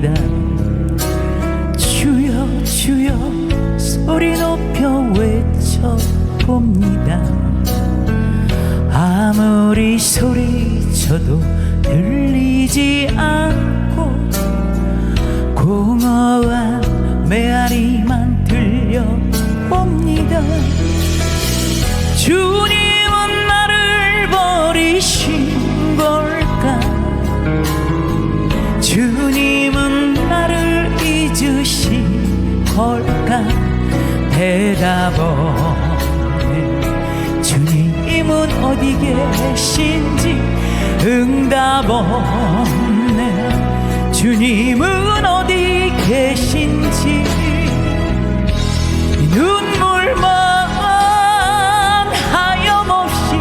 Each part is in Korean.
불러봅니다. 주여 주여 소리 높여 외쳐봅니다. 아무리 소리쳐도 들리지 않고 대답 없네 주님은 어디 계신지 응답 없네 주님은 어디 계신지 눈물만 하염없이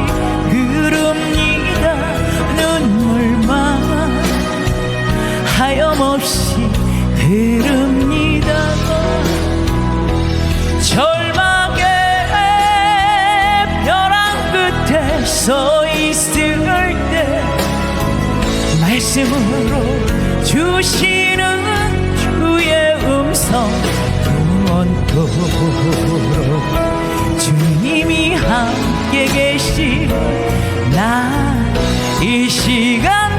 흐릅니다. 눈물만 하염없이 흐릅니다 서 있을 때 말씀으로 주시는 주의 음성 영원토록 주님이 함께 계시 나 이 시간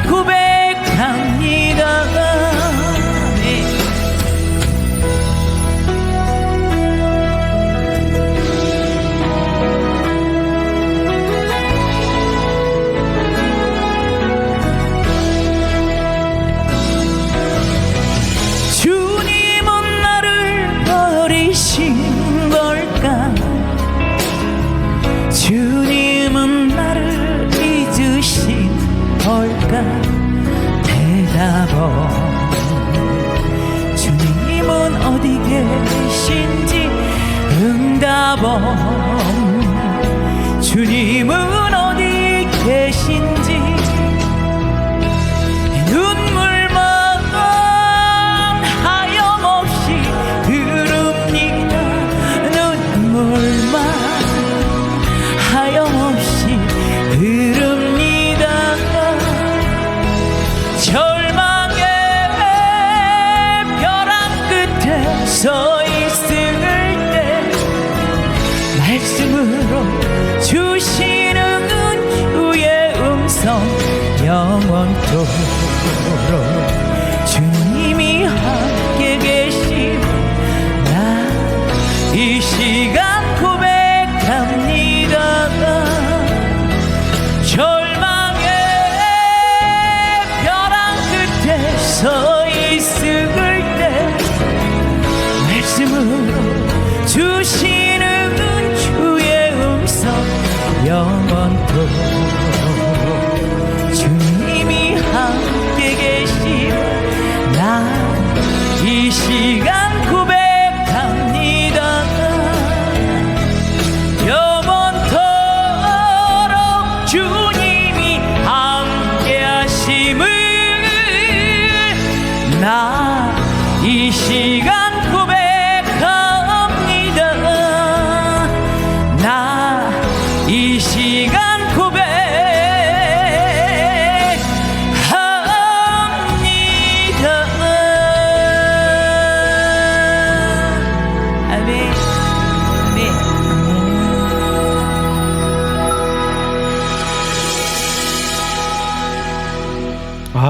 주님은 나를 잊으신 걸까? 대답 없네 주님은 어디 계신지 응답 없네 주님은 말씀으로 주시는 주의 음성 영원토록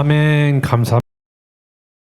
아멘 아멘 감사.